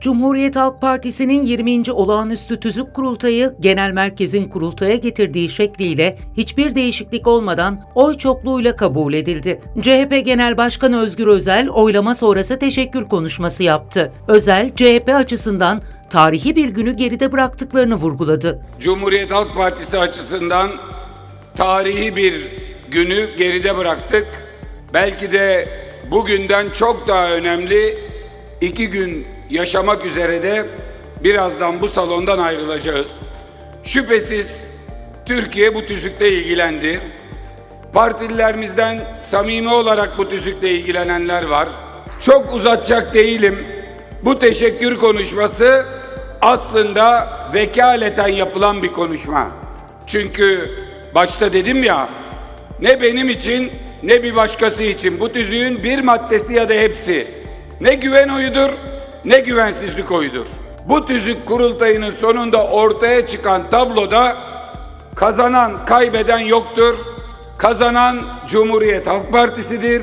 Cumhuriyet Halk Partisi'nin 20. Olağanüstü Tüzük Kurultayı, Genel Merkez'in kurultaya getirdiği şekliyle hiçbir değişiklik olmadan oy çokluğuyla kabul edildi. CHP Genel Başkanı Özgür Özel, oylama sonrası teşekkür konuşması yaptı. Özel, CHP açısından tarihi bir günü geride bıraktıklarını vurguladı. Cumhuriyet Halk Partisi açısından tarihi bir günü geride bıraktık. Belki de bugünden çok daha önemli iki gün yaşamak üzere de birazdan bu salondan ayrılacağız. Şüphesiz Türkiye bu tüzükle ilgilendi. Partililerimizden samimi olarak bu tüzükle ilgilenenler var. Çok uzatacak değilim. Bu teşekkür konuşması aslında vekaleten yapılan bir konuşma. Çünkü başta dedim ya ne benim için ne bir başkası için bu tüzüğün bir maddesi ya da hepsi ne güven oyudur ne güvensizlik oyudur. Bu tüzük kurultayının sonunda ortaya çıkan tabloda kazanan kaybeden yoktur. Kazanan Cumhuriyet Halk Partisi'dir.